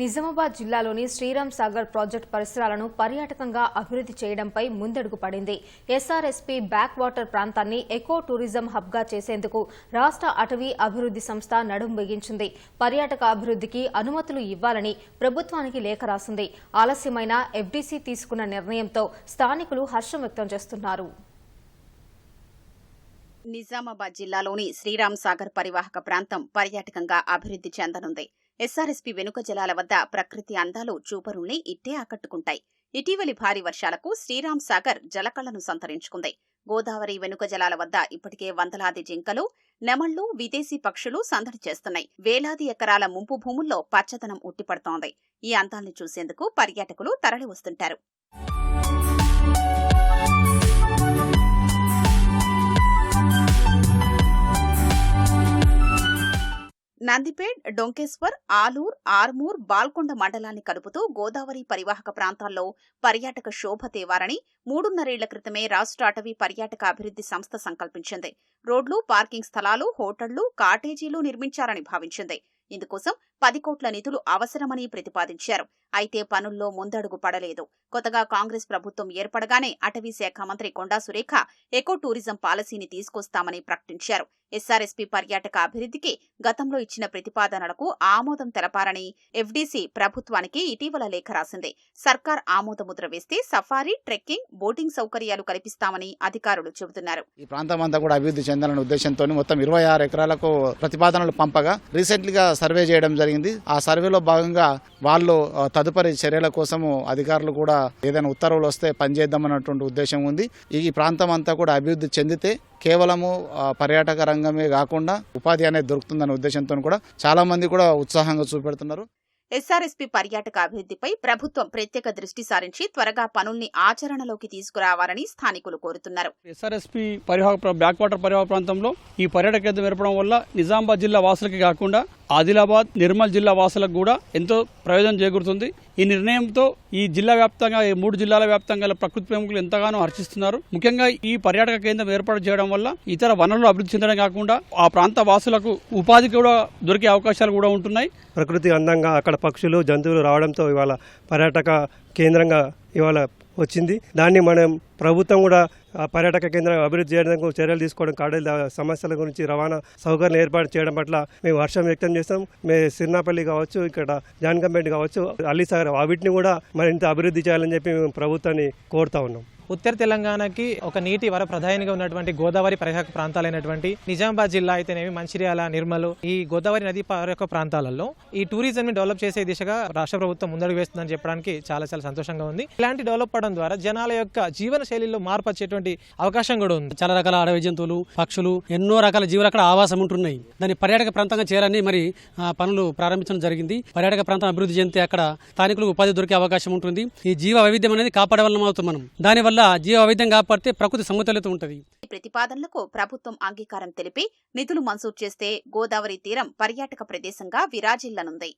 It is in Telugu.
నిజామాబాద్ జిల్లాలోని శ్రీరామ్ సాగర్ ప్రాజెక్టు పరిసరాలను పర్యాటకంగా అభివృద్ధి చేయడంపై ముందడుగు పడింది. ఎస్ఆర్ఎస్పీ బ్యాక్ వాటర్ ప్రాంతాన్ని ఎకో టూరిజం హబ్గా చేసేందుకు రాష్ట్ర అటవీ అభివృద్ధి సంస్థ నడుం బిగించింది. పర్యాటక అభివృద్ధికి అనుమతులు ఇవ్వాలని ప్రభుత్వానికి లేఖ రాసింది. ఆలస్యమైన ఎఫ్డీసీ తీసుకున్న నిర్ణయంతో స్థానికులు హర్షం వ్యక్తం చేస్తున్నారు. నిజామాబాద్ జిల్లాలోని శ్రీరామ్ సాగర్ పరివాహక ప్రాంతం పర్యాటకంగా అభివృద్ధి చెందనుంది. ఎస్ఆర్ఎస్పీ వెనుక జలాల వద్ద ప్రకృతి అందాలు చూపరుల్ని ఇట్టే ఆకట్టుకుంటాయి. ఇటీవలి భారీ వర్షాలకు శ్రీరామ్ సాగర్ జలకళ్ళను సంతరించుకుంది. గోదావరి వెనుక జలాల వద్ద ఇప్పటికే వందలాది జింకలు నెమళ్ళు విదేశీ పక్షులు సందడి చేస్తున్నాయి. వేలాది ఎకరాల ముంపు భూముల్లో పచ్చదనం ఉట్టిపడుతోంది. ఈ అందాల్ని చూసేందుకు పర్యాటకులు తరలి వస్తుంటారు నందిపేట్ డొంకేశ్వర్ ఆలూర్ ఆర్మూర్ బాల్కొండ మండలాన్ని కలుపుతూ గోదావరి పరివాహక ప్రాంతాల్లో పర్యాటక శోభ తేవారని మూడున్నరేళ్ళ క్రితమే రాష్ట్ర అటవీ పర్యాటక అభివృద్ధి సంస్థ సంకల్పించింది. రోడ్లు పార్కింగ్ స్థలాలు హోటళ్ళు కాటేజీలు నిర్మించారని భావించింది. ఇందుకోసం పది కోట్ల నిధులు అవసరమని ప్రతిపాదించారు. అయితే పనుల్లో ముందడుగు పడలేదు. కొత్తగా కాంగ్రెస్ ప్రభుత్వం ఏర్పడగానే అటవీ శాఖ మంత్రి కొండా సురేఖ ఎకో టూరిజం పాలసీని తీసుకొస్తామని ప్రకటించారు. ఎస్ఆర్ఎస్పీ పర్యాటక అభివృద్ధికి గతంలో ఇచ్చిన ప్రతిపాదనలకు ఆమోదం తెలపాలని ఎఫ్డీసీ ప్రభుత్వానికి ఇటీవల లేఖ రాసింది. సర్కార్ ఆమోదముద్ర వేస్తే సఫారీ ట్రెక్కింగ్ బోటింగ్ సౌకర్యాలు కల్పిస్తామని అధికారులు చెబుతున్నారు. ఈ ప్రాంతం అంతా కూడా అభివృద్ధి చెందాలనే ఉద్దేశంతో మొత్తం ఇరవై ఆరు ఎకరాలకు ప్రతిపాదనలు పంపగా రీసెంట్గా సర్వే చేయడం జరిగింది. ఆ సర్వేలో భాగంగా వాళ్ళు తదుపరి చర్యల కోసము అధికారులు కూడా ఏదైనా ఉత్తర్వులు వస్తే పనిచేద్దామన్నటువంటి ఉద్దేశం ఉంది. ఈ ప్రాంతం అంతా కూడా అభివృద్ధి చెందితే కేవలము పర్యాటక రంగమే కాకుండా ఉపాధి అనేది దొరుకుతుందనే ఉద్దేశంతో కూడా చాలా మంది కూడా ఉత్సాహంగా చూపెడుతున్నారు. ఎస్ఆర్ఎస్పీ పర్యాటక అభివృద్ధిపై ప్రభుత్వం ప్రత్యేక దృష్టి సారించి త్వరగా పనుల్ని ఆచరణలోకి తీసుకురావాలని స్థానికులు కోరుతున్నారు. ఎస్ఆర్ఎస్పి బ్యాక్ వాటర్ పరివాహక ప్రాంతంలో ఈ పర్యాటక కేంద్రం ఏర్పడడం వల్ల నిజామాబాద్ జిల్లా వాసులకి కాకుండా ఆదిలాబాద్ నిర్మల్ జిల్లా వాసులకు కూడా ఎంతో ప్రయోజనం చేకూరుతుంది. ఈ నిర్ణయంతో ఈ జిల్లా వ్యాప్తంగా ఈ మూడు జిల్లాల వ్యాప్తంగా ప్రకృతి ప్రేమికులు ఎంతగానో హర్షిస్తున్నారు. ముఖ్యంగా ఈ పర్యాటక కేంద్రం ఏర్పాటు చేయడం వల్ల ఇతర వనరులు అభివృద్ధి చెందడం కాకుండా ఆ ప్రాంత వాసులకు ఉపాధి కూడా దొరికే అవకాశాలు కూడా ఉంటున్నాయి. ప్రకృతి అందంగా అక్కడ పక్షులు జంతువులు రావడంతో ఇవాళ పర్యాటక కేంద్రంగా ఇవాళ వచ్చింది. దాన్ని మనం ప్రభుత్వం కూడా పర్యాటక కేంద్రం అభివృద్ధి చేయడానికి చర్యలు తీసుకోవడం కాడల సమస్యల గురించి రవాణా సౌకర్యం ఏర్పాటు చేయడం పట్ల మేము హర్షం వ్యక్తం చేస్తాం. మేము సిర్నాపల్లి కావచ్చు ఇక్కడ జాన్కంపేట కావచ్చు అల్లీసాగర్ వాటిని కూడా మరింత అభివృద్ధి చేయాలని చెప్పి మేము ప్రభుత్వాన్ని కోరుతా ఉన్నాం. ఉత్తర తెలంగాణకి ఒక నీటి వర ప్రధానిగా ఉన్నటువంటి గోదావరి పరివాహక ప్రాంతాలైనటువంటి నిజామాబాద్ జిల్లా అయితేనేమి మంచిర్యాల నిర్మల్ ఈ గోదావరి నది పరివాహక ప్రాంతాలలో ఈ టూరిజం ని డెవలప్ చేసే దిశగా రాష్ట్ర ప్రభుత్వం ముందడుగు వేస్తుందని చెప్పడానికి చాలా చాలా సంతోషంగా ఉంది. ఇలాంటి డెవలప్ అవడం ద్వారా జనాల యొక్క జీవన శైలిలో మార్పు వచ్చేటువంటి అవకాశం కూడా ఉంది. చాలా రకాల అడవి జంతువులు పక్షులు ఎన్నో రకాల జీవులు అక్కడ ఆవాసం ఉంటున్నాయి. దాన్ని పర్యాటక ప్రాంతంగా చేయాలని మరి పనులు ప్రారంభించడం జరిగింది. పర్యాటక ప్రాంతం అభివృద్ధి చెందితే అక్కడ స్థానికులకు ఉపాధి దొరికే అవకాశం ఉంటుంది. ఈ జీవ వైవిధ్యం అనేది కాపాడే అవుతుంది మనం. దానివల్ల జీవ వైవిధ్యం కాపాడితే ప్రకృతి సమతుల్యత ఉంటుంది. ఈ ప్రతిపాదనలకు ప్రభుత్వం అంగీకారం తెలిపి నిధులు మంజూరు చేస్తే గోదావరి తీరం పర్యాటక ప్రదేశంగా విరాజిల్లనుంది.